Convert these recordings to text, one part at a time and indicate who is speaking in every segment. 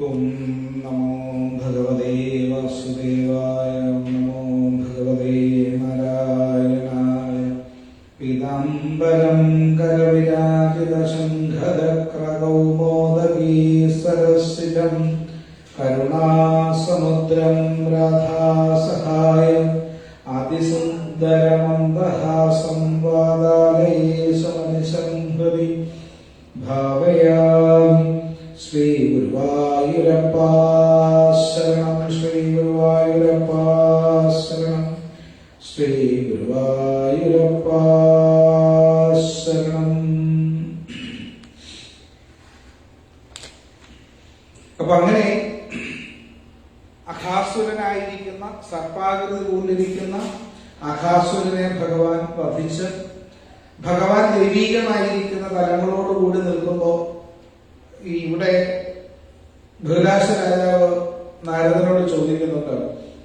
Speaker 1: Cùng അഘാസുരനായിരിക്കുന്ന സർപ്പാകൃതി കൊണ്ടിരിക്കുന്ന അഖാസുരനെ ഭഗവാൻ വധിച്ച് ഭഗവാൻ ദൈവീകമായിരിക്കുന്ന തലങ്ങളോട് കൂടി നിൽക്കുമ്പോൾ ഇവിടെ ധൃതരാശ രാജാവ് നാരദനോട് ചോദിക്കുന്നുണ്ട്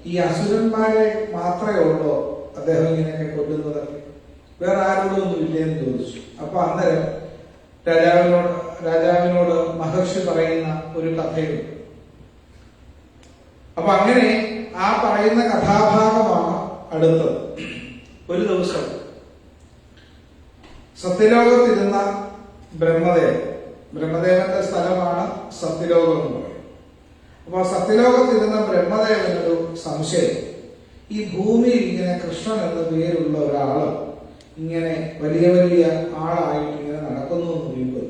Speaker 1: ഈ അസുരന്മാരെ മാത്രമേ ഉള്ളോ? അദ്ദേഹം ഇങ്ങനെയൊക്കെ കൊല്ലുന്നത് വേറെ ആരോടും ഒന്നും ഇല്ലേന്ന് ചോദിച്ചു. അപ്പൊ അന്നേരം രാജാവിനോട് രാജാവിനോട് മഹർഷി പറയുന്ന ഒരു കഥയുണ്ട്. അപ്പൊ അങ്ങനെ ആ പറയുന്ന കഥാഭാഗമാണ് അടുത്തത്. ഒരു ദിവസം സത്യലോകത്തിരുന്ന ബ്രഹ്മദേവൻ. ബ്രഹ്മദേവന്റെ സ്ഥലമാണ് സത്യലോകം എന്ന് പറയുന്നത് അപ്പൊ സത്യലോകത്തിരുന്ന ബ്രഹ്മദേവനൊരു സംശയം. ഈ ഭൂമിയിൽ ഇങ്ങനെ കൃഷ്ണൻ എന്ന പേരുള്ള ഒരാൾ ഇങ്ങനെ വലിയ വലിയ ആളായിട്ട് ഇങ്ങനെ നടക്കുന്നു എന്ന് പറയുമ്പോൾ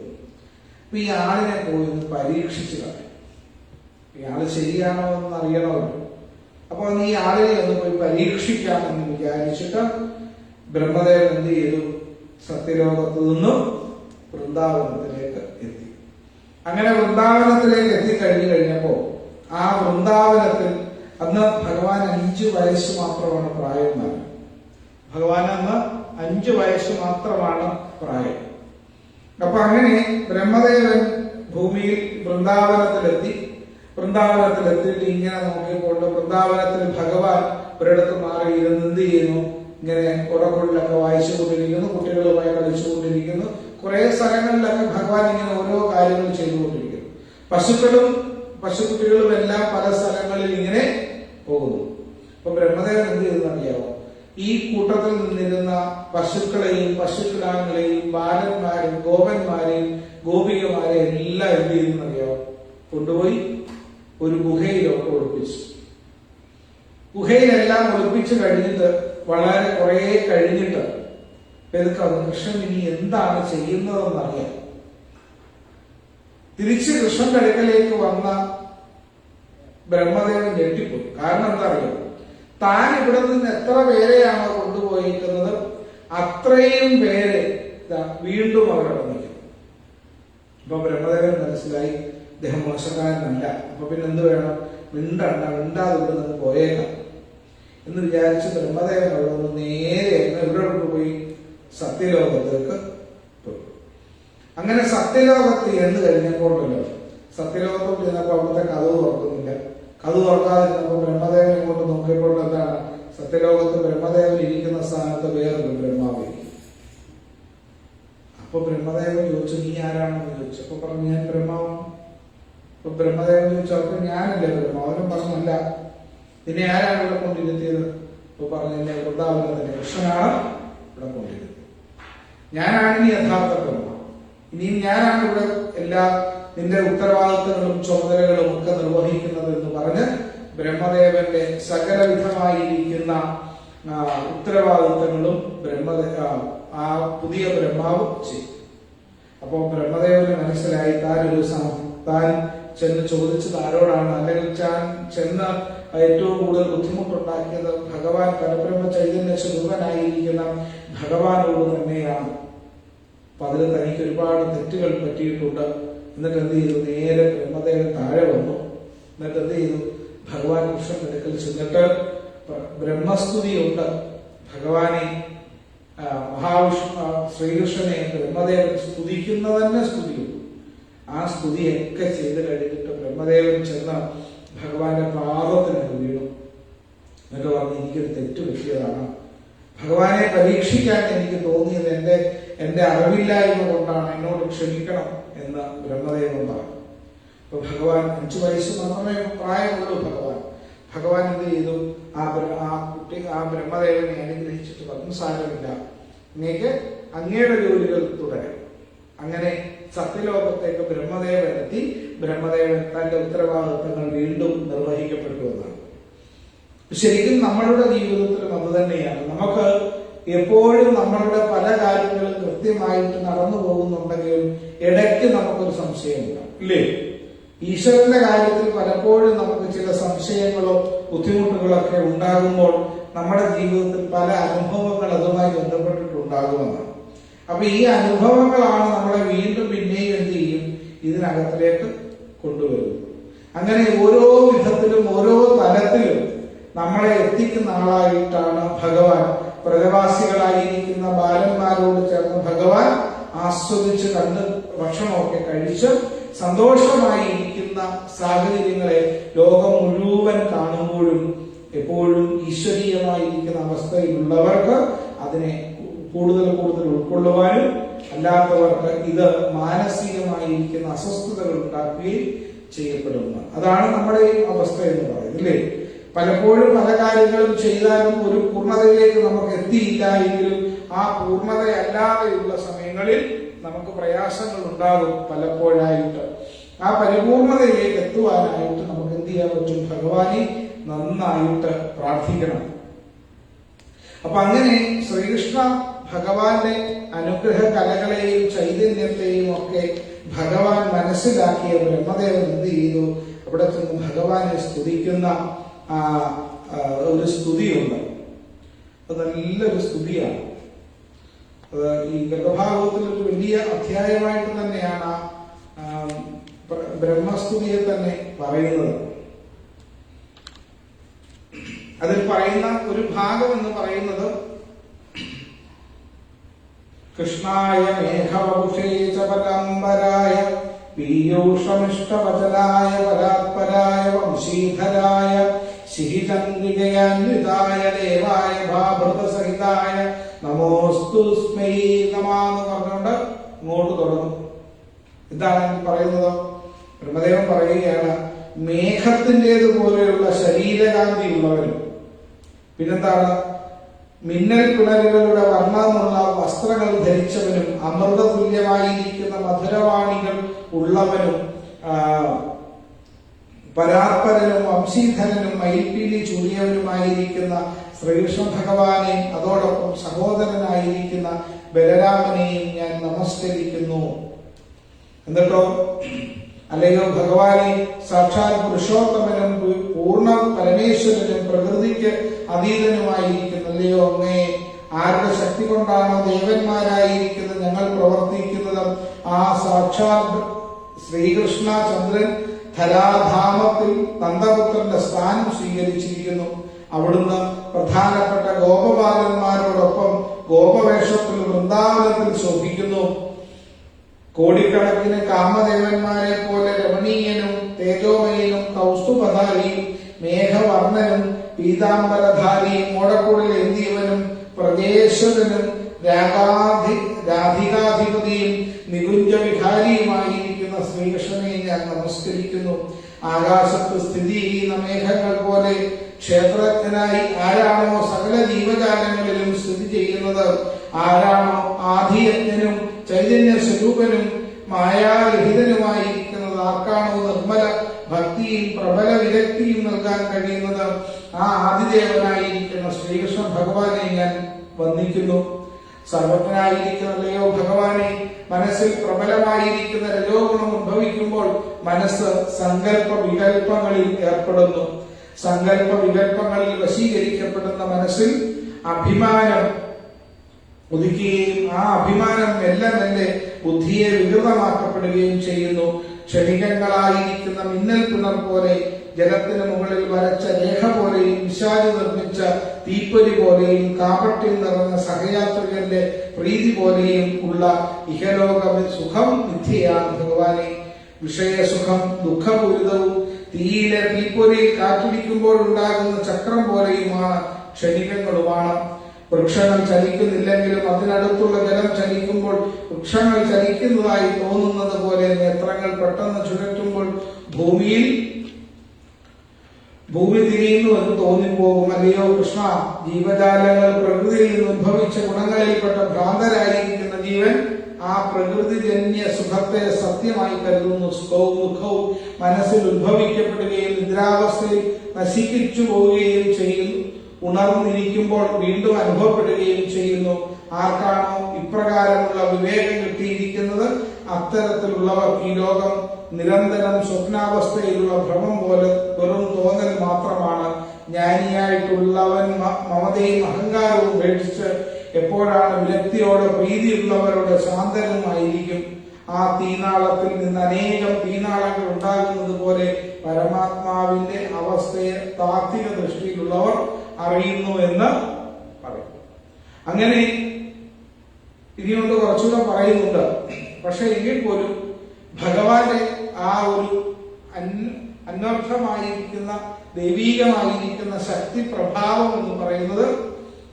Speaker 1: അപ്പൊ ഈ ആളിനെ പോയി ഒന്ന് പരീക്ഷിച്ചു കളയും ഇയാൾ ശരിയാണോ എന്ന് അറിയണമല്ലോ. അപ്പൊ ഈ ആളിനെ ഒന്ന് പോയി പരീക്ഷിക്കാമെന്ന് വിചാരിച്ചിട്ട് ബ്രഹ്മദേവൻ എന്ത് ചെയ്തു? സത്യലോകത്ത് നിന്നും വൃന്ദാവനത്തിലേക്ക് എത്തി. അങ്ങനെ വൃന്ദാവനത്തിലേക്ക് എത്തിക്കഴിഞ്ഞു കഴിഞ്ഞപ്പോ ആ വൃന്ദാവനത്തിൽ അന്ന് ഭഗവാൻ അഞ്ചു വയസ്സ് മാത്രമാണ് പ്രായം നൽകുന്നത് ഭഗവാൻ അന്ന് അഞ്ചു വയസ്സ് മാത്രമാണ് പ്രായം. അപ്പൊ അങ്ങനെ ബ്രഹ്മദേവൻ ഭൂമിയിൽ വൃന്ദാവനത്തിലെത്തി. വൃന്ദാവനത്തിൽ എത്തിയിട്ട് ഇങ്ങനെ നോക്കിയപ്പോൾ വൃന്ദാവനത്തിൽ ഭഗവാൻ ഒരിടത്ത് മാറി ഇരുന്ന് എന്ത് ചെയ്യുന്നു? ഇങ്ങനെ വായിച്ചു വായിച്ചുകൊണ്ടിരിക്കുന്നു കുട്ടികളുമായി കളിച്ചുകൊണ്ടിരിക്കുന്നു. കുറെ സ്ഥലങ്ങളിലൊക്കെ ഭഗവാൻ ഇങ്ങനെ ഓരോ കാര്യങ്ങൾ ചെയ്തുകൊണ്ടിരിക്കുന്നു. പശുക്കളും പശുക്കുട്ടികളും എല്ലാം പല സ്ഥലങ്ങളിൽ ഇങ്ങനെ പോകുന്നു. അപ്പൊ ബ്രഹ്മദേവൻ എന്ത് ചെയ്തെന്നറിയാമോ ഈ കൂട്ടത്തിൽ നിന്നിരുന്ന പശുക്കളെയും പശുക്കിടാങ്ങളെയും ബാലന്മാരെയും ഗോപന്മാരെയും ഗോപികമാരെയും എല്ലാം എന്ത് ചെയ്തെന്നറിയാമോ കൊണ്ടുപോയി ഒരു ഗുഹയിലൊക്കെ ഒളിപ്പിച്ചു. ഗുഹയിലെല്ലാം ഒളിപ്പിച്ചു കഴിഞ്ഞിട്ട് വളരെ കുറെ കഴിഞ്ഞിട്ട് പെരുക്ക കൃഷ്ണൻ ഇനി എന്താണ് ചെയ്യുന്നതെന്നറിയാം. തിരിച്ച് കൃഷ്ണന്റെ അടുക്കലേക്ക് വന്ന ബ്രഹ്മദേവൻ ഞെട്ടിപ്പോയി. കാരണം എന്താ അറിയാം താൻ ഇവിടെ നിന്ന് എത്ര പേരെയാണോ കൊണ്ടുപോയിരിക്കുന്നത്? അത്രയും പേരെ വീണ്ടും അവർ വന്നിരിക്കുന്നു. അപ്പൊ ബ്രഹ്മദേവൻ മനസ്സിലായി ഇദ്ദേഹം മോശക്കാരനല്ല. അപ്പൊ പിന്നെ എന്ത് വേണം? മിണ്ടണ്ട മിണ്ടാതെ ഇവിടെ നിന്ന് പോയേക്കാം. എന്ന് വിചാരിച്ച് ബ്രഹ്മദേവൻ അവിടെ നിന്ന് നേരെ പോയി? കൊണ്ടുപോയി സത്യലോകത്തേക്ക് പോയി. അങ്ങനെ സത്യലോകത്ത് എന്ന് കഴിഞ്ഞപ്പോഴല്ലോ സത്യലോകത്തോട് ചെന്നപ്പോ അവിടുത്തെ കഥ തുറക്കുന്നില്ല കഥ തുറക്കാതിരുന്നപ്പോ ബ്രഹ്മദേവനെ കൊണ്ട് നോക്കിയപ്പോൾ എന്താണ്? സത്യലോകത്ത് ബ്രഹ്മദേവൻ ഇരിക്കുന്ന സ്ഥാനത്ത് വേറൊരു ബ്രഹ്മാവ്. അപ്പൊ ബ്രഹ്മദേവൻ ചോദിച്ചു നീ ആരാണെന്ന് ചോദിച്ചു? അപ്പൊ പറഞ്ഞു ഞാൻ ബ്രഹ്മാവാണ്. അപ്പൊ ബ്രഹ്മദേവൻ ചോദിച്ചു ഞാനല്ലേ ബ്രഹ്മ അവനും പറഞ്ഞല്ല നിന്നെ ആരാണ് ഇവിടെ കൊണ്ടിരുത്തിയത്? അപ്പൊ പറഞ്ഞു എന്നെ കൃഷ്ണനാണ് ഇവിടെ കൊണ്ടിരുത്തിയത് ഞാനാണ് ഇനി യഥാർത്ഥ ബ്രഹ്മ. ഇനിയും ഞാനാണ് ഇവിടെ എല്ലാ നിന്റെ ഉത്തരവാദിത്തങ്ങളും ചുമതലകളും ഒക്കെ നിർവഹിക്കുന്നത് എന്ന് പറഞ്ഞ് ബ്രഹ്മദേവന്റെ സകലവിധമായിരിക്കുന്ന ഉത്തരവാദിത്തങ്ങളും ബ്രഹ്മദേ ആ, പുതിയ ബ്രഹ്മാവ് ചെയ്യും അപ്പോ ബ്രഹ്മദേവന് മനസ്സിലായി സം- താൻ ചെന്ന് ചോദിച്ചത് ആരോടാണ്? അല്ലെങ്കിൽ താൻ ചെന്ന് ഏറ്റവും കൂടുതൽ ബുദ്ധിമുട്ടുണ്ടാക്കിയത് ഭഗവാൻ പരബ്രഹ്മ ചൈതന്യ സ്വരൂപനായിരിക്കുന്ന ഭഗവാനോട് തന്നെയാണ്. അപ്പൊ അതിൽ തനിക്ക് ഒരുപാട് തെറ്റുകൾ പറ്റിയിട്ടുണ്ട്. എന്നിട്ട് എന്ത് ചെയ്തു? നേരെ ബ്രഹ്മദേവൻ താഴെ വന്നു. എന്നിട്ട് എന്ത് ചെയ്തു? ഭഗവാൻ കൃഷ്ണൻ അടുക്കൽ ചെന്നിട്ട് ബ്രഹ്മസ്തുതിയുണ്ട് ഭഗവാനെ മഹാവിഷ്ണു ശ്രീകൃഷ്ണനെ ബ്രഹ്മദേവൻ സ്തുതിക്കുന്ന തന്നെ സ്തുതിയുണ്ട് ആ സ്തുതിയൊക്കെ ചെയ്ത് കഴിഞ്ഞിട്ട് ബ്രഹ്മദേവൻ ചെന്ന ഭഗവാന്റെ പാദത്തിന് വീണു. എന്നൊക്കെ പറഞ്ഞ് എനിക്കൊരു തെറ്റ് പറ്റിയതാണ്. ഭഗവാനെ പരീക്ഷിക്കാൻ എനിക്ക് തോന്നിയത് എന്റെ എന്റെ അറിവില്ലായ്മ കൊണ്ടാണ് എന്നോട് ക്ഷമിക്കണം എന്ന് ബ്രഹ്മദേവൻ പറഞ്ഞു. അപ്പൊ ഭഗവാൻ അഞ്ചു വയസ്സ് മാത്രമേ പ്രായമുള്ളൂ ഭഗവാൻ. ഭഗവാൻ എന്ത് ചെയ്തു? ആ ആ കുട്ടി ആ ബ്രഹ്മദേവനെ അനുഗ്രഹിച്ചിട്ട് പറഞ്ഞു സാരമില്ല അങ്ങേക്ക് അങ്ങയുടെ ജോലികൾ തുടരാം. അങ്ങനെ സത്യലോകത്തേക്ക് ബ്രഹ്മദേവൻ എത്തി. ബ്രഹ്മദേവൻ തന്റെ ഉത്തരവാദിത്തങ്ങൾ വീണ്ടും നിർവഹിക്കപ്പെട്ടു എന്നാണ് ശരിക്കും നമ്മളുടെ ജീവിതത്തിലും അത് തന്നെയാണ്. നമുക്ക് എപ്പോഴും നമ്മളുടെ പല കാര്യങ്ങളും കൃത്യമായിട്ട് നടന്നു പോകുന്നുണ്ടെങ്കിലും ഇടയ്ക്ക് നമുക്കൊരു സംശയമുണ്ടാവും ഇല്ലേ? ഈശ്വരന്റെ കാര്യത്തിൽ പലപ്പോഴും നമുക്ക് ചില സംശയങ്ങളോ ബുദ്ധിമുട്ടുകളൊക്കെ ഉണ്ടാകുമ്പോൾ നമ്മുടെ ജീവിതത്തിൽ പല അനുഭവങ്ങൾ അതുമായി ബന്ധപ്പെട്ടിട്ടുണ്ടാകുമെന്നാണ്. അപ്പൊ ഈ അനുഭവങ്ങളാണ് നമ്മളെ വീണ്ടും പിന്നെയും എന്ത് ചെയ്യും? ഇതിനകത്തിലേക്ക് കൊണ്ടുവരുന്നത്. അങ്ങനെ ഓരോ വിധത്തിലും ഓരോ തലത്തിലും നമ്മളെ എത്തിക്കുന്ന ആളായിട്ടാണ് ഭഗവാൻ. പ്രജവാസികളായിരിക്കുന്ന ബാലന്മാരോട് ചേർന്ന് ഭഗവാൻ ആസ്വദിച്ച് കണ്ട് ഭക്ഷണമൊക്കെ കഴിച്ച് സന്തോഷമായി ഇരിക്കുന്ന സാഹചര്യങ്ങളെ ലോകം മുഴുവൻ കാണുമ്പോഴും എപ്പോഴും ഈശ്വരീയമായിരിക്കുന്ന അവസ്ഥയിലുള്ളവർക്ക് അതിനെ കൂടുതൽ കൂടുതൽ ഉൾക്കൊള്ളുവാനും അല്ലാത്തവർക്ക് ഇത് മാനസികമായിരിക്കുന്ന അസ്വസ്ഥതകൾ ഉണ്ടാക്കുകയും ചെയ്യപ്പെടുന്നു. അതാണ് നമ്മുടെ ഈ അവസ്ഥ എന്ന് പറയുന്നത് അല്ലേ? പലപ്പോഴും പല കാര്യങ്ങളും ചെയ്താലും ഒരു പൂർണതയിലേക്ക് നമുക്ക് എത്തിയില്ല എങ്കിലും ആ പൂർണതയല്ലാതെയുള്ള സമയങ്ങളിൽ നമുക്ക് പ്രയാസങ്ങൾ ഉണ്ടാകും പലപ്പോഴായിട്ട്. ആ പരിപൂർണതയിലേക്ക് എത്തുവാനായിട്ട് നമുക്ക് എന്ത് ചെയ്യാൻ പറ്റും? ഭഗവാനെ നന്നായിട്ട് പ്രാർത്ഥിക്കണം. അപ്പൊ അങ്ങനെ ശ്രീകൃഷ്ണ ഭഗവാന്റെ അനുഗ്രഹ കലകളെയും ചൈതന്യത്തെയും ഒക്കെ ഭഗവാൻ മനസ്സിലാക്കിയ ബ്രഹ്മദേവൻ എന്ത് ചെയ്തു? അവിടെ നിന്ന് ഭഗവാനെ സ്തുതിക്കുന്ന ആ, ഒരു സ്തുതിയുണ്ട്. അത് നല്ലൊരു സ്തുതിയാണ്. അത് ഈ ഗർഭഭാഗവത്തിൽ ഒരു വലിയ അധ്യായമായിട്ട് തന്നെയാണ് ബ്രഹ്മസ്തുതിയെ തന്നെ പറയുന്നത്. അതിൽ പറയുന്ന ഒരു ഭാഗം എന്ന് പറയുന്നത് കൃഷ്ണായ ച പരമ്പരായ പീയൂഷമിഷ്ടവചനായ പരാത്പരായ വംശീധരായ ശിഹിചന്ദ്രികയാന്വിതായ ദേവായ ഭാഭൃതസഹിതായ നമോസ്തു സ്മൈ നമാന്ന് പറഞ്ഞുകൊണ്ട് ഇങ്ങോട്ട് തുടങ്ങും. എന്താണ് പറയുന്നത്? ബ്രഹ്മദേവൻ പറയുകയാണ് മേഘത്തിന്റെതുപോലെയുള്ള ശരീരകാന്തി ഉള്ളവരും പിന്നെന്താണ്? മിന്നൽ പിണരുകളുടെ വർണമുള്ള വസ്ത്രങ്ങൾ ധരിച്ചവനും അമൃത തുല്യമായിരിക്കുന്ന മധുരവാണികൾ ഉള്ളവനും പരാത്പരനും വംശീധരനും മയിൽപ്പീലി ചൂടിയവനുമായിരിക്കുന്ന ശ്രീകൃഷ്ണ ഭഗവാനെ അതോടൊപ്പം സഹോദരനായിരിക്കുന്ന ബലരാമനെയും ഞാൻ നമസ്കരിക്കുന്നു. എന്നിട്ടോ അല്ലയോ ഭഗവാനെ സാക്ഷാൽ പുരുഷോത്തമനും പൂർണ പരമേശ്വരനും പ്രകൃതിക്ക് അതീതനുമായിരിക്കുന്ന അല്ലയോ അങ്ങേ? ആരുടെ ശക്തി കൊണ്ടാണോ ദേവന്മാരായിരിക്കുന്നത്? ഞങ്ങൾ പ്രവർത്തിക്കുന്നത് ആ സാക്ഷാ ശ്രീകൃഷ്ണ ചന്ദ്രൻ ധരാധാമത്തിൽ നന്ദപുത്രന്റെ സ്ഥാനം സ്വീകരിച്ചിരിക്കുന്നു. അവിടുന്ന് പ്രധാനപ്പെട്ട ഗോപബാലന്മാരോടൊപ്പം ഗോപവേഷത്തിൽ വൃന്ദാവനത്തിൽ ശോഭിക്കുന്നു. കോടിക്കണക്കിന് കാമദേവന്മാരെ പോലെ രമണീയനും തേജോമയനും കൗസ്തുഭധാരിയും മേഘവർണനും പീതാംബരധാരിയും ഓടക്കുടൽ എന്തിയവനും പ്രജേശ്വരനും രാഗാധി രാധികാധിപതിയും നികുഞ്ച വിഹാരിയുമായിരിക്കുന്ന ശ്രീകൃഷ്ണനെ ഞാൻ നമസ്കരിക്കുന്നു. ആകാശത്ത് സ്ഥിതി ചെയ്യുന്ന മേഘങ്ങൾ പോലെ ക്ഷേത്രജ്ഞനായി ആരാണോ സകല ജീവജാലങ്ങളിലും സ്ഥിതി ചെയ്യുന്നത്? ആരാണോ ആധിയജ്ഞനും ചൈതന്യ സ്വരൂപനും മായാരഹിതനുമായിരിക്കുന്നത്? ആർക്കാണോ നിർമ്മല ഭക്തിയും പ്രബല വിരക്തിയും നൽകാൻ കഴിയുന്നത് ആ ആദിദേവനായിരിക്കുന്ന ശ്രീകൃഷ്ണ ഭഗവാനെ ഞാൻ വന്ദിക്കുന്നു. സർവജ്ഞനായിരിക്കുന്നല്ലയോ ഭഗവാനെ മനസ്സിൽ പ്രബലമായിരിക്കുന്ന രജോഗുണം ഉദ്ഭവിക്കുമ്പോൾ മനസ്സ് സങ്കല്പ വികല്പങ്ങളിൽ ഏർപ്പെടുന്നു. സങ്കല്പ വികല്പങ്ങളിൽ വശീകരിക്കപ്പെടുന്ന മനസ്സിൽ അഭിമാനം ഉദിക്കുകയും ആ അഭിമാനം എല്ലാം തന്നെ ബുദ്ധിയെ വികൃതമാക്കപ്പെടുകയും ചെയ്യുന്നു. ക്ഷണികങ്ങളായിരിക്കുന്ന മിന്നൽ പുണർ പോലെ ജലത്തിന് മുകളിൽ വരച്ച രേഖ പോലെയും വിശാലി നിർമ്മിച്ച തീപ്പൊരി പോലെയും കാപട്ടിൽ നിറഞ്ഞ സഹയാത്രികന്റെ പ്രീതി പോലെയും ഉള്ള ഇഹലോക സുഖം മിഥ്യയാണ് ഭഗവാനെ. വിഷയസുഖം ദുഃഖപൂരിതവും തീയിലെ തീപ്പൊരിയിൽ കാറ്റിടിക്കുമ്പോൾ ഉണ്ടാകുന്ന ചക്രം പോലെയുമാണ് ക്ഷണികങ്ങളുമാണ്. വൃക്ഷങ്ങൾ ചലിക്കുന്നില്ലെങ്കിലും അതിനടുത്തുള്ള ജലം ചലിക്കുമ്പോൾ വൃക്ഷങ്ങൾ ചലിക്കുന്നതായി തോന്നുന്നത് പോലെ നേത്രങ്ങൾ പെട്ടെന്ന് ചുഴറ്റുമ്പോൾ ഭൂമിയിൽ ഭൂമി തിരിയുന്നു എന്ന് തോന്നിപ്പോകും. അല്ലയോ കൃഷ്ണ? ജീവജാലങ്ങൾ പ്രകൃതിയിൽ നിന്ന് ഉദ്ഭവിച്ച ഗുണങ്ങളിൽപ്പെട്ട ഭ്രാന്തരായിരിക്കുന്ന ജീവൻ ആ പ്രകൃതിജന്യ സുഖത്തെ സത്യമായി കരുതുന്നു. സുഖവും ദുഃഖവും മനസ്സിൽ ഉദ്ഭവിക്കപ്പെടുകയും നിദ്രാവസ്ഥയിൽ നശിപ്പിച്ചു പോവുകയും ചെയ്യുന്നു. ഉണർന്നിരിക്കുമ്പോൾ വീണ്ടും അനുഭവപ്പെടുകയും ചെയ്യുന്നു. ആർക്കാണോ ഇപ്രകാരമുള്ള വിവേകം കിട്ടിയിരിക്കുന്നത്? അത്തരത്തിലുള്ളവർ ഈ ലോകം നിരന്തരം സ്വപ്നാവസ്ഥയിലുള്ള ഭ്രമം പോലെ വെറും തോന്നൽ മാത്രമാണ്. ജ്ഞാനിയായിട്ടുള്ളവൻ മമതയും അഹങ്കാരവും ഉപേക്ഷിച്ച് എപ്പോഴാണ് വിരക്തിയോടെ പ്രീതിയുള്ളവരുടെ ശാന്തനുമായിരിക്കും ആ തീനാളത്തിൽ നിന്ന് അനേകം തീനാളങ്ങൾ ഉണ്ടാകുന്നത് പോലെ പരമാത്മാവിന്റെ അവസ്ഥയെ താത്വിക ദൃഷ്ടിയിലുള്ളവർ അറിയുന്നു എന്ന് പറയും. അങ്ങനെ ഇനിയുണ്ട് കുറച്ചുകൂടെ പറയുന്നുണ്ട്. പക്ഷെ എങ്കിൽ പോലും ഭഗവാന്റെ ആ ഒരു അന് അന്വർത്ഥമായിരിക്കുന്ന ദൈവീകമായിരിക്കുന്ന ശക്തി പ്രഭാവം എന്ന് പറയുന്നത്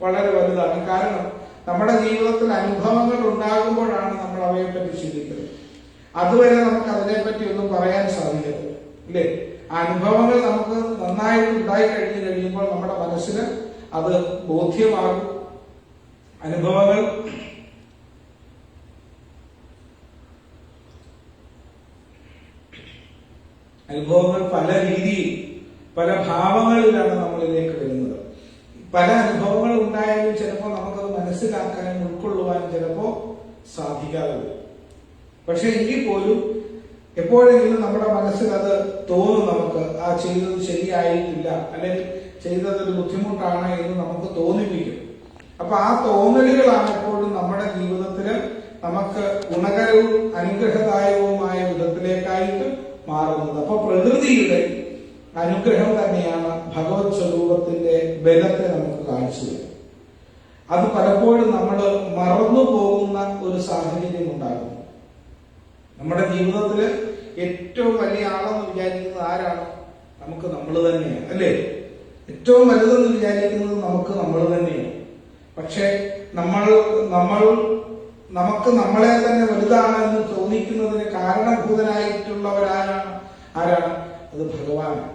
Speaker 1: വളരെ വലുതാണ്. കാരണം നമ്മുടെ ജീവിതത്തിൽ അനുഭവങ്ങൾ ഉണ്ടാകുമ്പോഴാണ് നമ്മൾ അവയെപ്പറ്റി ചിന്തിക്കുന്നത്. അതുവരെ നമുക്ക് അതിനെപ്പറ്റി ഒന്നും പറയാൻ സാധിക്കരുത് ഇല്ലേ? ആ അനുഭവങ്ങൾ നമുക്ക് നന്നായിട്ട് ഉണ്ടായി കഴിഞ്ഞു കഴിയുമ്പോൾ നമ്മുടെ മനസ്സിന് അത് ബോധ്യമാകും. അനുഭവങ്ങൾ അനുഭവങ്ങൾ പല രീതിയിൽ പല ഭാവങ്ങളിലാണ് നമ്മളിലേക്ക് വരുന്നത്. പല അനുഭവങ്ങൾ ഉണ്ടായാലും ചിലപ്പോൾ നമുക്കത് മനസ്സിലാക്കാനും ഉൾക്കൊള്ളുവാനും ചിലപ്പോൾ സാധിക്കാതെ പക്ഷെ എങ്കിൽ പോലും എപ്പോഴെങ്കിലും നമ്മുടെ മനസ്സിൽ അത് തോന്നും നമുക്ക് ആ ചെയ്തത് ശരിയായിട്ടില്ല അല്ലെങ്കിൽ ചെയ്തത് ഒരു ബുദ്ധിമുട്ടാണ് എന്ന് നമുക്ക് തോന്നിപ്പിക്കും. അപ്പൊ ആ തോന്നലുകളാണ് എപ്പോഴും നമ്മുടെ ജീവിതത്തിൽ നമുക്ക് ഗുണകരവും അനുഗ്രഹദായകവുമായ വിധത്തിലേക്കായിട്ട് മാറുന്നത്. അപ്പൊ പ്രകൃതിയുടെ അനുഗ്രഹം തന്നെയാണ് ഭഗവത് സ്വരൂപത്തിന്റെ ബലത്തെ നമുക്ക് കാണിച്ചു തരുന്നത്. അത് പലപ്പോഴും നമ്മൾ മറന്നു പോകുന്ന ഒരു സാഹചര്യം ഉണ്ടാകുന്നു നമ്മുടെ ജീവിതത്തിൽ ഏറ്റവും വലിയ ആളെന്ന് വിചാരിക്കുന്നത് ആരാണ്? നമുക്ക് നമ്മൾ തന്നെയാണ് അല്ലേ? ഏറ്റവും വലുതെന്ന് വിചാരിക്കുന്നത് നമുക്ക് നമ്മൾ തന്നെയാണ് പക്ഷെ നമ്മൾ നമ്മൾ നമുക്ക് നമ്മളെ തന്നെ വലുതാണ് എന്ന് തോന്നിക്കുന്നതിന് കാരണഭൂതനായിട്ടുള്ളവരാരാണ്? ആരാണ്? അത് ഭഗവാനാണ്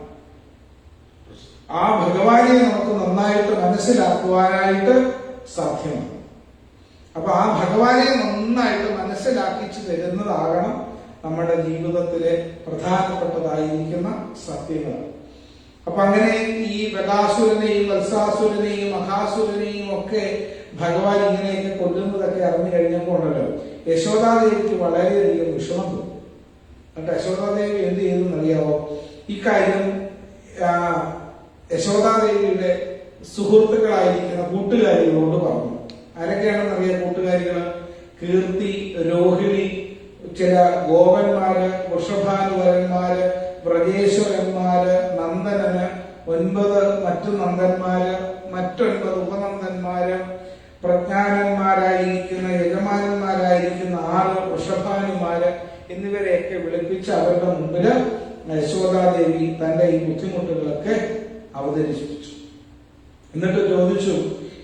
Speaker 1: ആ ഭഗവാനെ നമുക്ക് നന്നായിട്ട് മനസ്സിലാക്കുവാനായിട്ട് സാധ്യമാണ്. അപ്പൊ ആ ഭഗവാനെ നന്നായിട്ട് മനസ്സിലാക്കിച്ചു തരുന്നതാകണം നമ്മുടെ ജീവിതത്തിലെ പ്രധാനപ്പെട്ടതായിരിക്കുന്ന സത്യങ്ങൾ. അപ്പൊ അങ്ങനെ ഈ ബലാസുരനെയും വത്സാസുരനെയും മഹാസുരനെയും ഒക്കെ ഭഗവാൻ ഇങ്ങനെയൊക്കെ കൊല്ലുന്നതൊക്കെ അറിഞ്ഞു കഴിഞ്ഞപ്പോൾ ഉണ്ടല്ലോ യശോദാദേവിക്ക് വളരെയധികം വിഷമം തോന്നി എന്നിട്ട് യശോദാദേവി എന്ത് ചെയ്തെന്ന് അറിയാവോ ഇക്കാര്യം യശോദാദേവിയുടെ സുഹൃത്തുക്കളായിരിക്കുന്ന കൂട്ടുകാരികളോട് പറഞ്ഞു. ആരൊക്കെയാണെന്ന് അറിയാം കൂട്ടുകാരികൾ? കീർത്തി രോഹിണി ചില ഗോപന്മാര് വൃഷഭാനുവരന്മാര് വ്രജേശ്വരന്മാര് നന്ദനന് ഒൻപത് മറ്റു നന്ദന്മാര് മറ്റൊൻപത് ഉപനന്ദന്മാര് പ്രജ്ഞാനന്മാരായിരിക്കുന്ന യജമാനന്മാരായിരിക്കുന്ന ആറ് വൃഷഭാനുമാര് എന്നിവരെയൊക്കെ വിളിപ്പിച്ച് അവരുടെ മുമ്പിൽ യശോദാദേവി തന്റെ ഈ ബുദ്ധിമുട്ടുകളൊക്കെ അവതരിപ്പിച്ചു. എന്നിട്ട് ചോദിച്ചു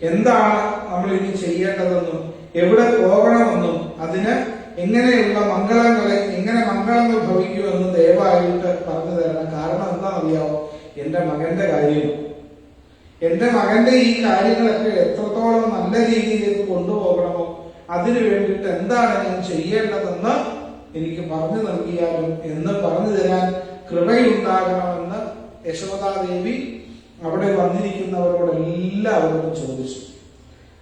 Speaker 1: എന്താണ് നമ്മൾ ഇനി ചെയ്യേണ്ടതെന്നും എവിടെ പോകണമെന്നും അതിന് എങ്ങനെയുള്ള മംഗളങ്ങളെ എങ്ങനെ മംഗളങ്ങൾ ഭവിക്കുമെന്ന് ദയവായിട്ട് പറഞ്ഞു തരണം കാരണം എന്താണെന്നറിയാമോ എന്റെ മകന്റെ കാര്യം. എന്റെ മകന്റെ ഈ കാര്യങ്ങളൊക്കെ എത്രത്തോളം നല്ല രീതിയിലേക്ക് കൊണ്ടുപോകണമോ അതിനു വേണ്ടിയിട്ട് എന്താണ് ഞാൻ ചെയ്യേണ്ടതെന്ന് എനിക്ക് പറഞ്ഞു നൽകിയാലും എന്ന് പറഞ്ഞു തരാൻ കൃപയുണ്ടാകണമെന്ന് യശോദാദേവി അവിടെ വന്നിരിക്കുന്നവരോട് എല്ലാവരോടും ചോദിച്ചു.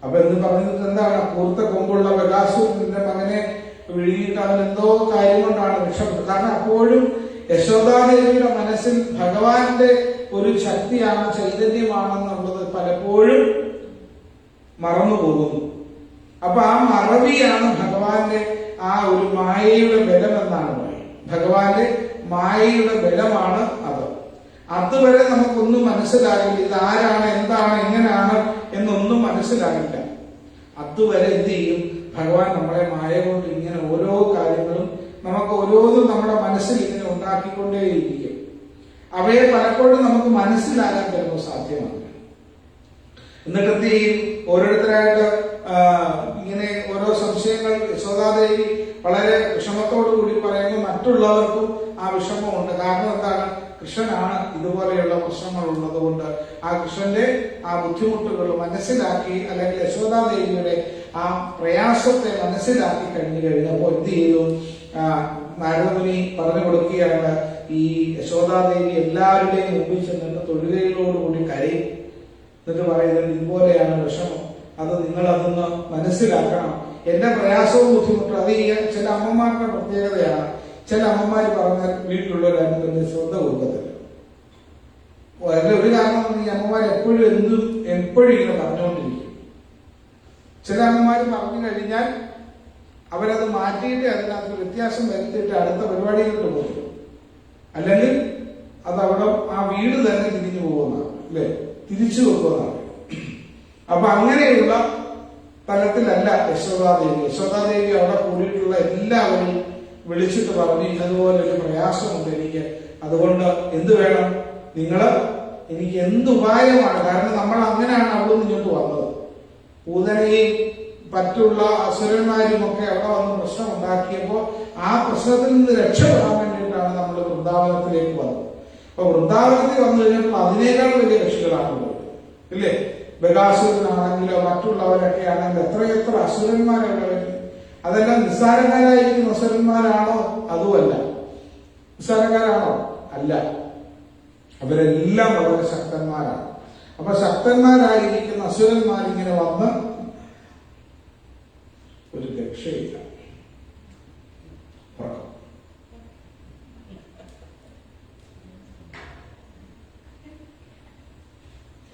Speaker 1: അപ്പൊ എന്ന് പറഞ്ഞിട്ട് എന്താണ്? കൂർത്ത കൊമ്പുള്ള ബലാസുരന്റെ മകനെ വിഴുങ്ങിയിട്ട് അവൻ എന്തോ കാര്യം കൊണ്ടാണ് രക്ഷപ്പെട്ടത്. കാരണം അപ്പോഴും യശോദാദേവിയുടെ മനസ്സിൽ ഭഗവാന്റെ ഒരു ശക്തിയാണ് ചൈതന്യമാണെന്നുള്ളത് പലപ്പോഴും മറന്നു പോകുന്നു. അപ്പൊ ആ മറവിയാണ് ഭഗവാന്റെ ആ ഒരു മായയുടെ ബലമെന്നാണ് പറയുന്നത്. ഭഗവാന്റെ മായയുടെ ബലമാണ് അത്. അതുവരെ നമുക്കൊന്നും മനസ്സിലാകില്ല ഇത് ആരാണ് എന്താണ് എങ്ങനെയാണ് എന്നൊന്നും മനസ്സിലാകില്ല അതുവരെ എന്ത് ചെയ്യും? ഭഗവാൻ നമ്മളെ മായ കൊണ്ട് ഇങ്ങനെ ഓരോ കാര്യങ്ങളും നമുക്ക് ഓരോന്നും നമ്മുടെ മനസ്സിൽ ഇങ്ങനെ ഉണ്ടാക്കിക്കൊണ്ടേയിരിക്കും. അവയെ പലപ്പോഴും നമുക്ക് മനസ്സിലാകാൻ ചിലപ്പോൾ സാധ്യമാണ്. എന്നിട്ട് എന്ത് ചെയ്യും? ഓരോരുത്തരായിട്ട് ഇങ്ങനെ ഓരോ സംശയ സംശയങ്ങൾ യശോദാദേവി വളരെ വിഷമത്തോടു കൂടി പറയുമ്പോൾ മറ്റുള്ളവർക്കും ആ വിഷമമുണ്ട്. കാരണം എന്താണ്? കൃഷ്ണനാണ് ഇതുപോലെയുള്ള പ്രശ്നങ്ങൾ ഉള്ളതുകൊണ്ട് ആ കൃഷ്ണന്റെ ആ ബുദ്ധിമുട്ടുകൾ മനസ്സിലാക്കി അല്ലെങ്കിൽ യശോദാദേവിയുടെ ആ പ്രയാസത്തെ മനസ്സിലാക്കി കഴിഞ്ഞു കഴിഞ്ഞപ്പോൾ എന്ത് ചെയ്തു? നാരദമുനി പറഞ്ഞു കൊടുക്കുകയാണ് ഈ യശോദാദേവി എല്ലാവരുടെയും മുമ്പിൽ ചെന്നിട്ട് തൊഴുകയിലോടുകൂടി കരയും. എന്നിട്ട് പറയുന്നത് ഇതുപോലെയാണ് വിഷമം. അത് നിങ്ങൾ അതൊന്ന് മനസ്സിലാക്കണം. എന്റെ പ്രയാസവും ബുദ്ധിമുട്ടും അത് ചില അമ്മമാരുടെ പ്രത്യേകതയാണ്. ചില അമ്മമാര് പറഞ്ഞാൽ വീട്ടിലുള്ളവരാരും തന്നെ ശ്രദ്ധ കൊടുക്കത്തില്ല അതിന്റെ ഒരു കാരണം ഈ അമ്മമാർ എപ്പോഴും എന്തും എപ്പോഴും ഇങ്ങനെ പറഞ്ഞുകൊണ്ടിരിക്കും. ചില അമ്മമാർ പറഞ്ഞു കഴിഞ്ഞാൽ അവരത് മാറ്റിയിട്ട് അതിനകത്ത് വ്യത്യാസം വരുത്തിയിട്ട് അടുത്ത പരിപാടിയിലോട്ട് പോകും. അല്ലെങ്കിൽ അത് അവിടെ ആ വീട് തന്നെ തിരിഞ്ഞു പോകുന്നതാണ് അല്ലെ? തിരിച്ചു വെക്കുന്നതാണ്. അപ്പൊ അങ്ങനെയുള്ള തലത്തിലല്ല യശോദാദേവി. യശോദാദേവി അവിടെ കൂടിയിട്ടുള്ള എല്ലാവരെയും വിളിച്ചിട്ട് പറഞ്ഞു ഇതുപോലെ ഒരു പ്രയാസമുണ്ട് എനിക്ക്. അതുകൊണ്ട് എന്ത് വേണം? നിങ്ങൾ എനിക്ക് എന്ത് ഉപായമാണ്? കാരണം നമ്മൾ അങ്ങനെയാണ് അവിടെ ഇങ്ങോട്ട് വന്നത്. പൂതനയും മറ്റുള്ള അസുരന്മാരും ഒക്കെ അവിടെ വന്ന് പ്രശ്നം ഉണ്ടാക്കിയപ്പോൾ ആ പ്രശ്നത്തിൽ നിന്ന് രക്ഷപ്പെടാൻ വേണ്ടിയിട്ടാണ് നമ്മൾ വൃന്ദാവനത്തിലേക്ക് വന്നത്. അപ്പൊ വൃന്ദാവനത്തിൽ വന്നു കഴിഞ്ഞപ്പോൾ അതിനേക്കാൾ വലിയ കക്ഷികളാണ് ഇല്ലേ? ബഗാസുരനാണെങ്കിലോ മറ്റുള്ളവരൊക്കെ ആണെങ്കിൽ എത്രയെത്ര അസുരന്മാരൊക്കെ വരുന്നത് അതെല്ലാം നിസ്സാരക്കാരായിരിക്കുന്ന അസുരന്മാരാണോ അതുമല്ല. നിസ്സാരക്കാരാണോ? അല്ല. അവരെല്ലാം വളരെ ശക്തന്മാരാണ്. അപ്പൊ ശക്തന്മാരായിരിക്കുന്ന അസുരന്മാരിങ്ങനെ വന്ന് ഒരു രക്ഷയില്ല ഉറക്കം.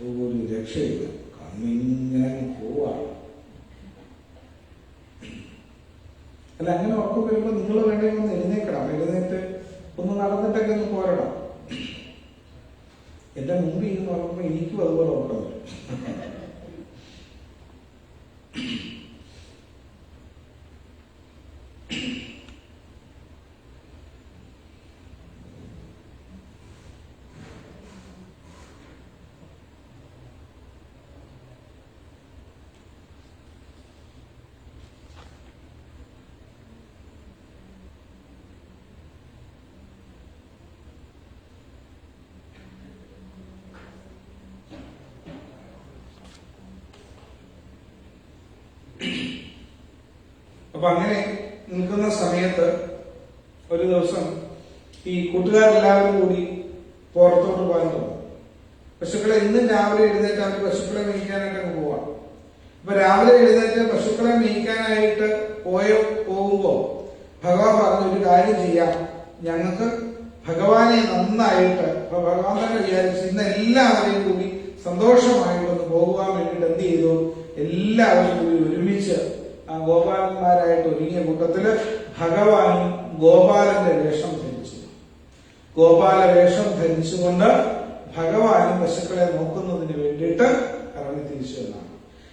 Speaker 1: ഒരു രക്ഷയില്ല കണ്ണിങ്ങനെ പോവാണ് അല്ല അങ്ങനെ വരുമ്പോൾ വരുമ്പോ നിങ്ങൾ വേണമെങ്കിൽ ഒന്ന് എഴുന്നേക്കണം എഴുന്നേറ്റ് ഒന്ന് നടന്നിട്ടൊക്കെ ഒന്ന് പോരണം എന്റെ മുമ്പിൽ ഇരുന്ന് ഉറങ്ങുമ്പോ എനിക്കും അതുപോലെ ഉറക്കം വരും അപ്പൊ അങ്ങനെ നിൽക്കുന്ന സമയത്ത് ഒരു ദിവസം ഈ കൂട്ടുകാരെല്ലാവരും കൂടി പുറത്തോട്ട് പോകാൻ തോന്നും പശുക്കളെ ഇന്നും രാവിലെ എഴുന്നേറ്റ് അവർ പശുക്കളെ മേയ്ക്കാനായിട്ട് അങ്ങ് പോവാം. അപ്പൊ രാവിലെ എഴുന്നേറ്റ് പശുക്കളെ മേയ്ക്കാനായിട്ട് പോയ പോകുമ്പോ ഭഗവാൻ പറഞ്ഞു ഒരു കാര്യം ചെയ്യാം. ഞങ്ങൾക്ക് ഭഗവാനെ നന്നായിട്ട് അപ്പൊ ഭഗവാൻ തന്നെ വിചാരിച്ചു ഇന്ന് എല്ലാവരെയും കൂടി സന്തോഷമായിട്ടൊന്ന് പോകുവാൻ വേണ്ടിയിട്ട് എന്ത് ചെയ്തു? എല്ലാവരും കൂടി ഒരുമിച്ച് ഗോപാലന്മാരായിട്ട് ഒരുങ്ങിയ കൂട്ടത്തിൽ ഭഗവാനും ഗോപാലന്റെ വേഷം ധരിച്ചു. ഗോപാല വേഷം ധരിച്ചുകൊണ്ട് ഭഗവാനും പശുക്കളെ നോക്കുന്നതിന് വേണ്ടിയിട്ട് ഇറങ്ങി തിരിച്ചു എന്നാണ്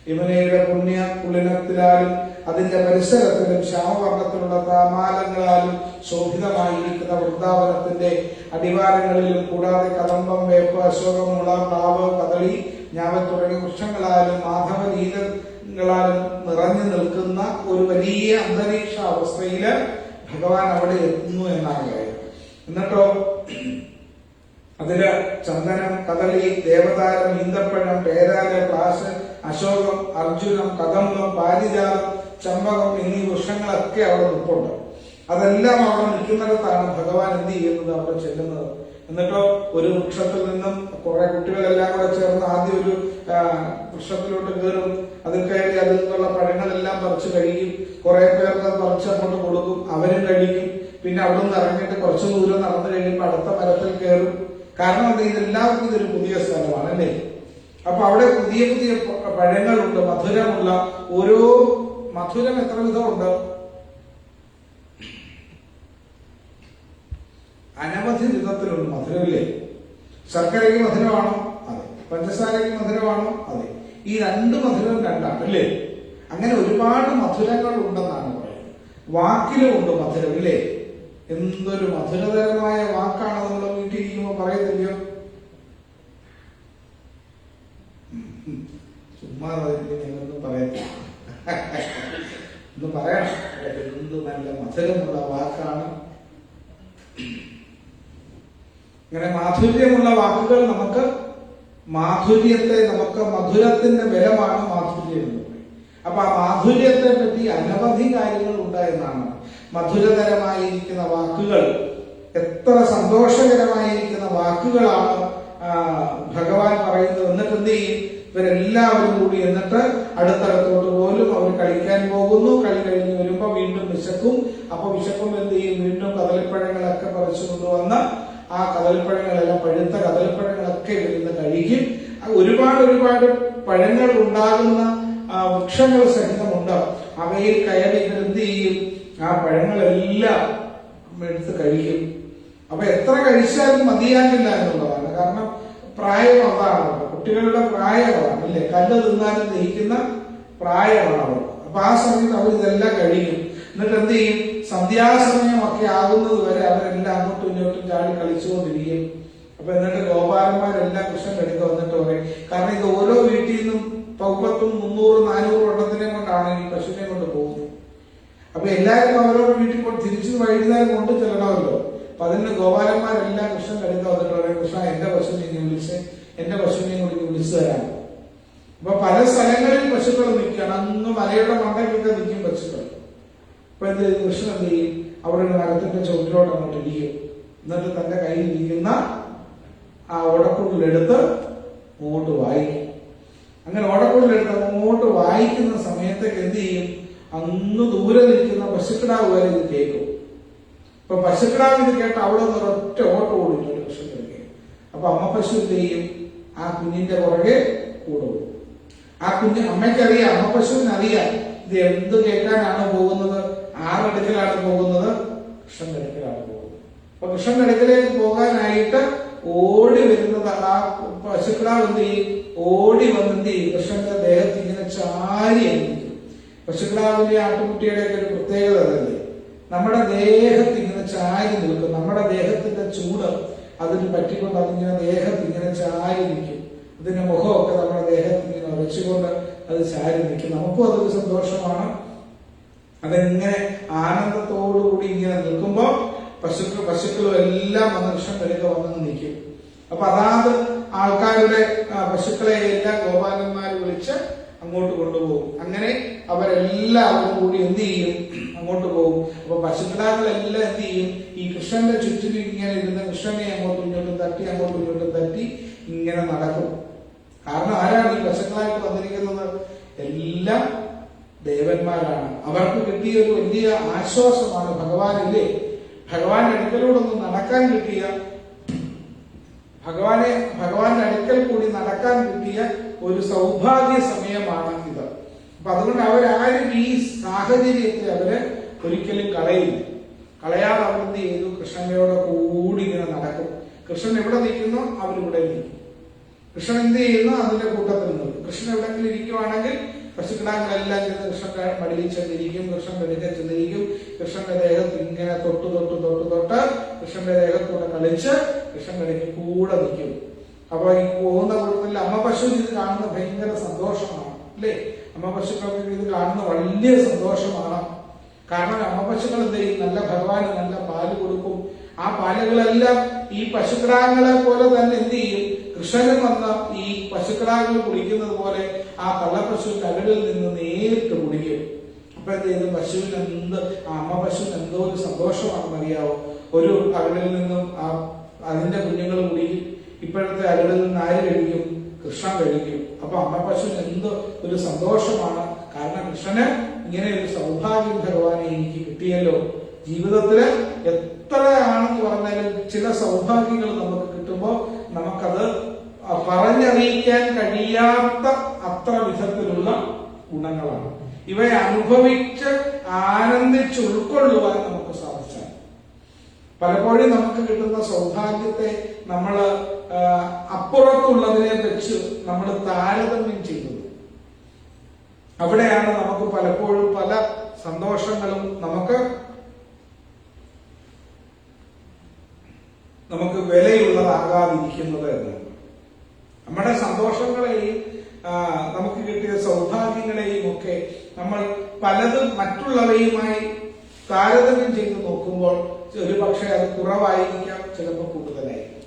Speaker 1: യമുനയുടെ പുണ്യ കുളിനത്തിലാലും അതിന്റെ പരിസരത്തിലും ശ്യാമവർണത്തിലുള്ള താമാലങ്ങളാലും ശോഭിതമായിരിക്കുന്ന വൃന്ദാവനത്തിന്റെ അടിവാരങ്ങളിലും കൂടാതെ കദംബം വേപ്പ് അശോകം മുള പ്ലാവ് കദളി ഞാവൽ തുടങ്ങിയ വൃക്ഷങ്ങളാലും മാധവ ലീലകളാലും നിറഞ്ഞു നിൽക്കുന്ന ഒരു വലിയ അന്തരീക്ഷ അവസ്ഥയിൽ ഭഗവാൻ അവിടെ എത്തുന്നു എന്നാണ് കാര്യം എന്നിട്ടോ അതിൽ ചന്ദനം കദളി ദേവതാരം ഈന്തപ്പഴം പേരാൽ പ്ലാസ് അശോകം അർജുനം കദംബം പാരിജാതം ചമ്പകം എന്നീ വൃക്ഷങ്ങളൊക്കെ അവിടെ നിൽപ്പുണ്ട്. അതെല്ലാം അവിടെ നിൽക്കുന്നിടത്താണ് ഭഗവാൻ എന്ത് ചെയ്യുന്നത്? അവിടെ ചെല്ലുന്നത്. എന്നിട്ടോ ഒരു വൃക്ഷത്തിൽ നിന്നും കുറെ കുട്ടികളെല്ലാം കൂടെ ചേർന്ന് ആദ്യം ഒരു വൃക്ഷത്തിലോട്ട് കയറും. അതിൽ കയറി അതിൽ നിന്നുള്ള പഴങ്ങളെല്ലാം പറിച്ച് കഴിക്കും കുറെ പേർക്ക് അത് പറിച്ച് അങ്ങോട്ട് കൊടുക്കും. അവരും കഴിക്കും. പിന്നെ അവിടെ നിന്ന് ഇറങ്ങിയിട്ട് കുറച്ച് ദൂരം നടന്നു കഴിയുമ്പോൾ അടുത്ത മരത്തിൽ കയറും. കാരണം എന്താ? ഇതെല്ലാവർക്കും ഇതൊരു പുതിയ സ്ഥലമാണ് അല്ലേ? അപ്പൊ അവിടെ പുതിയ പുതിയ പഴങ്ങളുണ്ട് മധുരമുള്ള ഓരോ മധുരം എത്ര വിധമുണ്ട്? അനവധി വിധത്തിലുണ്ട് മധുരമില്ലേ? ശർക്കരയ്ക്ക് മധുരമാണോ? അതെ. പഞ്ചസാരയ്ക്ക് മധുരമാണോ? അതെ. ഈ രണ്ട് മധുരം രണ്ടാണ് അല്ലേ? അങ്ങനെ ഒരുപാട് മധുരങ്ങൾ ഉണ്ടെന്നാണ് പറയുന്നത്. വാക്കിലും ഉണ്ട് മധുരം അല്ലേ? എന്തൊരു മധുരതരമായ വാക്കാണ് നമ്മൾ വീട്ടിലിരിക്കുമ്പോൾ പറയത്തില്ലയോ. ചുമ്മാ ഞങ്ങളൊന്നും പറയത്തില്ല. എന്ന് പറയണം. എന്ത് നല്ല മധുരമുള്ള വാക്കാണ്. ഇങ്ങനെ മാധുര്യമുള്ള വാക്കുകൾ നമുക്ക് മാധുര്യത്തെ നമുക്ക് മധുരത്തിന്റെ ബലമാണ് മാധുര്യം എന്ന് പറയും. അപ്പൊ ആ മാധുര്യത്തെ പറ്റി അനവധി കാര്യങ്ങൾ ഉണ്ടായെന്നാണ് മധുരതരമായിരിക്കുന്ന വാക്കുകൾ എത്ര സന്തോഷകരമായിരിക്കുന്ന വാക്കുകളാണ് ഭഗവാൻ പറയുന്നത്. എന്നിട്ട് എന്ത് ചെയ്യും? ഇവരെല്ലാവരും കൂടി എന്നിട്ട് അടുത്തടുത്തോട്ട് പോലും അവർ കളിക്കാൻ പോകുന്നു. കളി കഴിഞ്ഞ് വരുമ്പോ വീണ്ടും വിശക്കും. അപ്പൊ വിശക്കും എന്ത് ചെയ്യും? വീണ്ടും കദളിപ്പഴങ്ങളൊക്കെ പറിച്ചു കൊണ്ടുവന്ന് ആ കദളിപ്പഴങ്ങളെല്ലാം പഴുത്ത കദളിപ്പഴങ്ങളൊക്കെ വരുന്ന കഴിക്കും. ആ ഒരുപാട് ഒരുപാട് പഴങ്ങൾ ഉണ്ടാകുന്ന വൃക്ഷങ്ങൾ സഹിതമുണ്ട് അവയിൽ കയറി എന്ത് ചെയ്യും ആ പഴങ്ങളെല്ലാം എടുത്ത് കഴിക്കും. അപ്പൊ എത്ര കഴിച്ചാലും മതിയാകില്ല എന്നുള്ളതാണ്. കാരണം പ്രായം അതാണ്. കുട്ടികളുടെ പ്രായമാണ് അല്ലേ? കല്ല് തിന്നാനും ദഹിക്കുന്ന പ്രായമാണ്. അവർ അപ്പൊ ആ സമയത്ത് അവർ ഇതെല്ലാം കഴിക്കും. എന്നിട്ട് എന്ത് ചെയ്യും? സന്ധ്യാസമയമൊക്കെ ആകുന്നത് വരെ അവരെല്ലാം അങ്ങോട്ടും ഇങ്ങോട്ടും ചാടി കളിച്ചുകൊണ്ടിരിക്കും. അപ്പൊ എന്നിട്ട് ഗോപാലന്മാരെല്ലാം കൃഷ്ണൻ എടുക്ക വന്നിട്ട് പറയും കാരണം ഇത് ഓരോ വീട്ടിൽ നിന്നും പൗപ്പത്തും മുന്നൂറ് നാനൂറ് എണ്ണത്തിനെ കൊണ്ടാണ് ഈ പശുവിനെ കൊണ്ട് പോകുന്നത്. അപ്പൊ എല്ലാവരും അവരോട് വീട്ടിൽ പോയി തിരിച്ചു വൈകുന്നേരം കൊണ്ട് ചെല്ലണമല്ലോ. അപ്പൊ അതിന് ഗോപാലന്മാരെല്ലാം കൃഷ്ണൻ എടുക്ക വന്നിട്ട് പറയും കൃഷ്ണ എന്റെ പശുവിനെ വിളിച്ച് എന്റെ പശുവിനെ കൂടി വിളിച്ചു തരാം. അപ്പൊ പല സ്ഥലങ്ങളിൽ പശുക്കൾ നിൽക്കുകയാണ്. അങ്ങ് മലയുടെ മണ്ടയ്ക്കൊക്കെ നിൽക്കും പശുക്കൾ. അപ്പൊ എന്ത്? കൃഷ്ണൻ എന്ത് ചെയ്യും അവിടെ നഗരത്തിന്റെ ചുവട്ടിലോട്ട് അങ്ങോട്ട് ഇരിക്കും. എന്നിട്ട് തന്റെ കയ്യിൽ ഇരിക്കുന്ന ആ ഓടക്കുള്ളിലെടുത്ത് അങ്ങോട്ട് വായിക്കും. അങ്ങനെ ഓടക്കുള്ളിലെടുത്ത് അങ്ങോട്ട് വായിക്കുന്ന സമയത്തൊക്കെ എന്ത് ചെയ്യും? അന്ന് ദൂരെ നിൽക്കുന്ന പശുക്കിടാവ് വരെ ഇത് കേൾക്കും. ഇപ്പൊ പശുക്കിടാവ് ഇത് കേട്ട് അവിടെ നിന്ന് ഒരൊറ്റ ഓട്ടം ഓടിച്ചു കൃഷ്ണനിലേക്ക് അപ്പൊ അമ്മ പശു എന്ത് ചെയ്യും? ആ കുഞ്ഞിന്റെ പുറകെ കൂടെ ആ കുഞ്ഞ് അമ്മയ്ക്കറിയാം അമ്മ പശുവിന് അറിയാം ഇത് എന്ത് കേൾക്കാനാണ് പോകുന്നത്. ആറടുക്കലാണ് പോകുന്നത് കൃഷ്ണനടുക്കിലാണ് പോകുന്നത്. അപ്പൊ കൃഷ്ണനടുക്കിലേക്ക് പോകാനായിട്ട് ഓടി വരുന്നത് ആ പശുക്കളാവ് എന്ത് ചെയ്യും? ഓടി വന്നെന്ത് ചെയ്യും കൃഷ്ണന്റെ ദേഹത്ത് ഇങ്ങനെ ചാരി അണിയിക്കും പശുക്കളാവിന്റെ ആട്ടുകുട്ടിയുടെ ഒക്കെ ഒരു പ്രത്യേകത അതല്ലേ? നമ്മുടെ ദേഹത്ത് ഇങ്ങനെ ചാരി നിൽക്കും. നമ്മുടെ ദേഹത്തിന്റെ ചൂട് അതിന് പറ്റിക്കൊണ്ട് അതിങ്ങനെ ദേഹത്ത് ഇങ്ങനെ ചാരി നിൽക്കും. അതിന്റെ മുഖമൊക്കെ നമ്മുടെ ദേഹത്ത് ഇങ്ങനെ വെച്ചുകൊണ്ട് അത് ചാരി നിൽക്കും. നമുക്കും അതൊരു സന്തോഷമാണ്. അതെങ്ങനെ ആനന്ദത്തോടുകൂടി ഇങ്ങനെ നിൽക്കുമ്പോ പശുക്കൾ പശുക്കളും എല്ലാം വന്ന് കൃഷ്ണൻ വരിക വന്ന് നിൽക്കും. അപ്പൊ അതാത് ആൾക്കാരുടെ പശുക്കളെ എല്ലാം ഗോപാലന്മാർ വിളിച്ച് അങ്ങോട്ട് കൊണ്ടുപോകും. അങ്ങനെ അവരെല്ലാവരും കൂടി എന്ത് ചെയ്യും? അങ്ങോട്ട് പോകും. അപ്പൊ പശുക്കിടാക്കളെല്ലാം എന്ത് ചെയ്യും? ഈ കൃഷ്ണന്റെ ചുറ്റിനും ഇങ്ങനെ ഇരുന്ന് കൃഷ്ണനെ അങ്ങോട്ടും ഇങ്ങോട്ടും തട്ടി അങ്ങോട്ടും ഇങ്ങോട്ടും തട്ടി ഇങ്ങനെ നടക്കും. കാരണം ആരാണ് ഈ പശുക്കളായിട്ട് വന്നിരിക്കുന്നത്? എല്ലാം ദേവന്മാരാണ്. അവർക്ക് കിട്ടിയ ഒരു വലിയ ആശ്വാസമാണ് ഭഗവാനില്ലേ? ഭഗവാന്റെ അടുക്കലൂടൊന്ന് നടക്കാൻ കിട്ടിയ ഭഗവാനെ ഭഗവാന്റെ അടുക്കൽ കൂടി നടക്കാൻ കിട്ടിയ ഒരു സൗഭാഗ്യ സമയമാണ് ഇത്. അപ്പൊ അതുകൊണ്ട് അവരാരും ഈ സാഹചര്യത്തെ അവർ ഒരിക്കലും കളയില്ല. കളയാതെ അവരെന്ത് ചെയ്തു കൃഷ്ണനോട് കൂടി ഇങ്ങനെ നടക്കും. കൃഷ്ണൻ എവിടെ നിൽക്കുന്നു? അവരിവിടെ നിൽക്കും കൃഷ്ണൻ എന്ത് ചെയ്യുന്നു? അതിന്റെ കൂട്ടത്തിൽ നിൽക്കും. കൃഷ്ണൻ എവിടെങ്കിലും ഇരിക്കുവാണെങ്കിൽ പശുക്കിടാങ്ങളെല്ലാം ചെന്ന് കൃഷ്ണന്റെ മടിയിൽ ചെന്നിരിക്കും കൃഷ്ണന്റെ അടുക്കൽ ചെന്നിരിക്കും. കൃഷ്ണന്റെ ദേഹത്ത് ഇങ്ങനെ തൊട്ട് തൊട്ട് തൊട്ട് തൊട്ട് കൃഷ്ണന്റെ ദേഹത്തൂടെ കളിച്ച് ഇടയ്ക്ക് കൂടെ നിൽക്കും. അപ്പൊ ഈ പോകുന്ന കൂട്ടത്തിൽ അമ്മ പശു ഇത് കാണുന്ന ഭയങ്കര സന്തോഷമാണ് അല്ലേ? അമ്മ പശുക്കൾക്ക് ഇത് കാണുന്ന വലിയ സന്തോഷമാണ്. കാരണം അമ്മ പശുക്കൾ എന്ത് ചെയ്യും? നല്ല ഭഗവാന് നല്ല പാൽ കൊടുക്കും. ആ പാലുകളെല്ലാം ഈ പശുക്കിടാങ്ങളെ പോലെ തന്നെ എന്ത് ചെയ്യും? കൃഷ്ണനും വന്ന ഈ പശുക്കളാകൾ കുടിക്കുന്നത് പോലെ ആ കള്ളപ്പശു കരടിൽ നിന്ന് നേരിട്ട് കുടിക്കും. അപ്പൊ എന്ത് ചെയ്തു പശുവിന് എന്ത് ആ അമ്മ പശുവിന് എന്തോ ഒരു സന്തോഷമാണെന്ന് അറിയാവോ? ഒരു അകടിൽ നിന്നും ആ അതിന്റെ കുഞ്ഞുങ്ങൾ കുടിക്കും. ഇപ്പോഴത്തെ അകടിൽ നിന്ന് ആര് കഴിക്കും? കൃഷ്ണൻ കഴിക്കും. അപ്പൊ അമ്മ പശുവിന് എന്ത് ഒരു സന്തോഷമാണ്. കാരണം കൃഷ്ണന് ഇങ്ങനെ ഒരു സൗഭാഗ്യം ഭഗവാനെ എനിക്ക് കിട്ടിയല്ലോ. ജീവിതത്തിൽ എത്രയാണെന്ന് പറഞ്ഞാലും ചില സൗഭാഗ്യങ്ങൾ നമുക്ക് കിട്ടുമ്പോൾ നമുക്കത് പറഞ്ഞറിയിക്കാൻ കഴിയാത്ത അത്ര വിധത്തിലുള്ള ഗുണങ്ങളാണ്. ഇവയെ അനുഭവിച്ച് ആനന്ദിച്ച് ഉൾക്കൊള്ളുവാൻ നമുക്ക് സാധിച്ചാൽ. പലപ്പോഴും നമുക്ക് കിട്ടുന്ന സൗഭാഗ്യത്തെ നമ്മൾ അപ്പുറത്തുള്ളതിനെ വെച്ച് നമ്മൾ താരതമ്യം ചെയ്യുന്നത്. അവിടെയാണ് നമുക്ക് പലപ്പോഴും പല സന്തോഷങ്ങളും നമുക്ക് നമുക്ക് വിലയുള്ളതാകാതിരിക്കുന്നത് എന്ന്. നമ്മുടെ സന്തോഷങ്ങളെയും നമുക്ക് കിട്ടിയ സൗഭാഗ്യങ്ങളെയും ഒക്കെ നമ്മൾ പലതും മറ്റുള്ളവയുമായി താരതമ്യം ചെയ്ത് നോക്കുമ്പോൾ ഒരു പക്ഷേ അത് കുറവായിരിക്കാം ചിലപ്പോൾ കൂടുതലായിരിക്കും.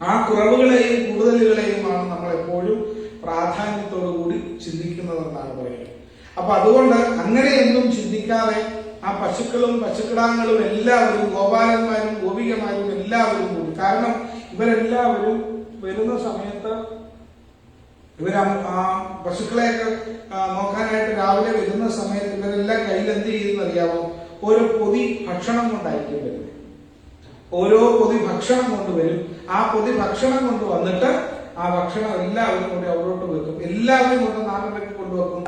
Speaker 1: ആ കുറവുകളെയും കൂടുതലുകളെയുമാണ് നമ്മൾ എപ്പോഴും പ്രാധാന്യത്തോടു കൂടി ചിന്തിക്കുന്നതെന്നാണ് പറയുന്നത്. അപ്പൊ അതുകൊണ്ട് അങ്ങനെയൊന്നും ചിന്തിക്കാതെ ആ പശുക്കളും പശുക്കിടാങ്ങളും എല്ലാവരും ഗോപാലന്മാരും ഗോപികമാരും എല്ലാവരും കൂടി. കാരണം ഇവരെല്ലാവരും വരുന്ന സമയത്ത് ഇവർ ആ പശുക്കളെയൊക്കെ നോക്കാനായിട്ട് രാവിലെ വരുന്ന സമയത്ത് ഇവരെല്ലാം കയ്യിൽ എന്ത് ചെയ്യുന്ന അറിയാമോ ഓരോ പൊതി ഭക്ഷണം കൊണ്ടായിരിക്കും വരുന്നത്. ഓരോ പൊതി ഭക്ഷണം കൊണ്ടുവരും. ആ പൊതി ഭക്ഷണം കൊണ്ട് വന്നിട്ട് ആ ഭക്ഷണം എല്ലാവരും കൂടി അവരോട്ട് വെക്കും. എല്ലാവരും കൊണ്ട് നാട്ടിലേക്ക് കൊണ്ടുവെക്കും.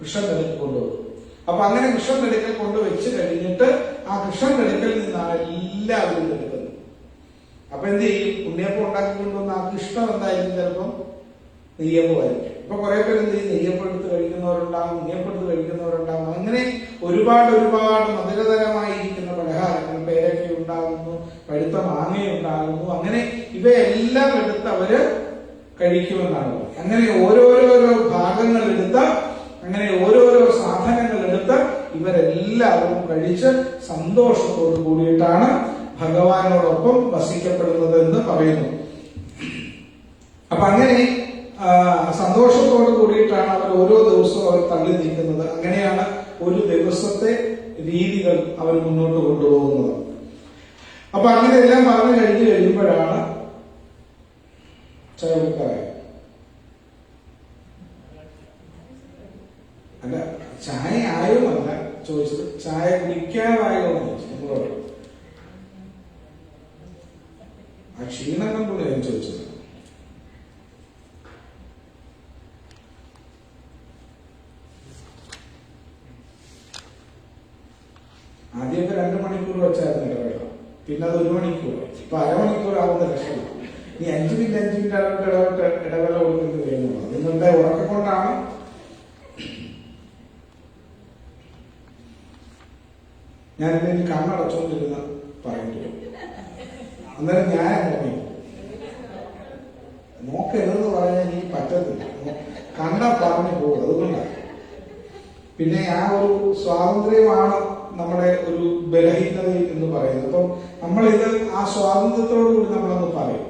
Speaker 1: കൃഷ്ണൻ നെടുക്ക് കൊണ്ടുവെക്കും. അപ്പൊ അങ്ങനെ കൃഷ്ണൻ കെടുക്കൽ കൊണ്ട് വെച്ച് കഴിഞ്ഞിട്ട് ആ കൃഷ്ണൻ കെടുക്കലിൽ നിന്നാണ് എല്ലാവരും എടുക്കുന്നത്. അപ്പൊ എന്ത് ചെയ്യും? ഉണ്ണിയപ്പം ഉണ്ടാക്കി കൊണ്ടുവന്ന ആ കൃഷ്ണൻ എന്തായാലും ചിലപ്പം? നെയ്യപ്പമായിരിക്കും. ഇപ്പൊ കുറെ പേര് എന്ത് ചെയ്യും? നെയ്യപ്പം എടുത്ത് കഴിക്കുന്നവരുണ്ടാവും ഉണ്ണിയപ്പം എടുത്ത് കഴിക്കുന്നവരുണ്ടാവും. അങ്ങനെ ഒരുപാട് ഒരുപാട് മധുരതരമായിരിക്കുന്ന പലഹാരങ്ങൾ പേരക്ക ഉണ്ടാകുന്നു പഴുത്ത മാങ്ങ ഉണ്ടാകുന്നു അങ്ങനെ ഇവയെല്ലാം എടുത്ത് അവർ കഴിക്കുമെന്നാണ് അങ്ങനെ ഓരോരോരോ ഭാഗങ്ങൾ എടുത്ത് അങ്ങനെ ഓരോരോ സാധനങ്ങൾ എടുത്ത് ഇവരെല്ലാവരും കഴിച്ച് സന്തോഷത്തോടു കൂടിയിട്ടാണ് ഭഗവാനോടൊപ്പം വസിക്കപ്പെടുന്നത് എന്ന് പറയുന്നു. അപ്പൊ അങ്ങനെ സന്തോഷത്തോടു കൂടിയിട്ടാണ് അവർ ഓരോ ദിവസവും അവർ തള്ളി നീക്കുന്നത് അങ്ങനെയാണ് ഒരു ദിവസത്തെ രീതികൾ അവർ മുന്നോട്ട് കൊണ്ടുപോകുന്നത്. അപ്പൊ അങ്ങനെ എല്ലാം പറഞ്ഞു കഴിഞ്ഞു കഴിയുമ്പോഴാണ് ചായക്കാരായ അല്ല ചായ ആയോ അല്ല ചോദിച്ചത്. ചായ കുടിക്കാറായോ എന്ന് ആ ക്ഷീണം കൊണ്ടുള്ള ഞാൻ ചോദിച്ചത്. ആദ്യമൊക്കെ രണ്ട് മണിക്കൂർ വെച്ചായിരുന്നു ഇടവേള പിന്നെ അത് ഒരു മണിക്കൂർ. ഇപ്പൊ അരമണിക്കൂർ ആവുന്ന ലക്ഷണം ഈ അഞ്ചു മിനിറ്റ് അഞ്ചു മിനിറ്റ് ഇടവിട്ട് ഇടവിട്ട് ഇടവേള കൊടുക്കുന്നത് വരുന്നു നിങ്ങളുടെ ഉറക്കം കൊണ്ടാണ് ഞാൻ ഇതിൽ കണ്ണടച്ചോണ്ടിരുന്ന പറയുന്നു അന്നേരം ഞാൻ നോക്കി നോക്കരുതെന്ന് പറഞ്ഞാൽ എനിക്ക് പറ്റത്തില്ല. കണ്ണ പറഞ്ഞു പോകും അതുകൊണ്ടാണ് പിന്നെ ആ ഒരു സ്വാതന്ത്ര്യമാണ് നമ്മുടെ ഒരു ബലഹീനത എന്ന് പറയുന്നത്. അപ്പം നമ്മളിത് ആ സ്വാതന്ത്ര്യത്തോടു കൂടി നമ്മളൊന്ന് പറയും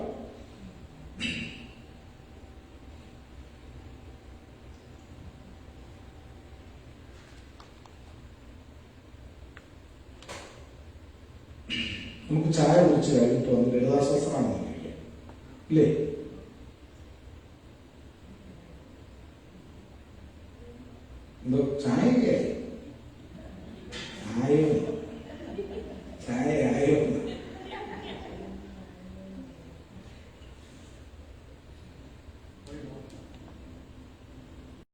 Speaker 1: നമുക്ക് ചായ കുടിച്ച് കഴിഞ്ഞിട്ട് വന്ന് ലളിതാശ്വാസമാണ് ഇല്ലേ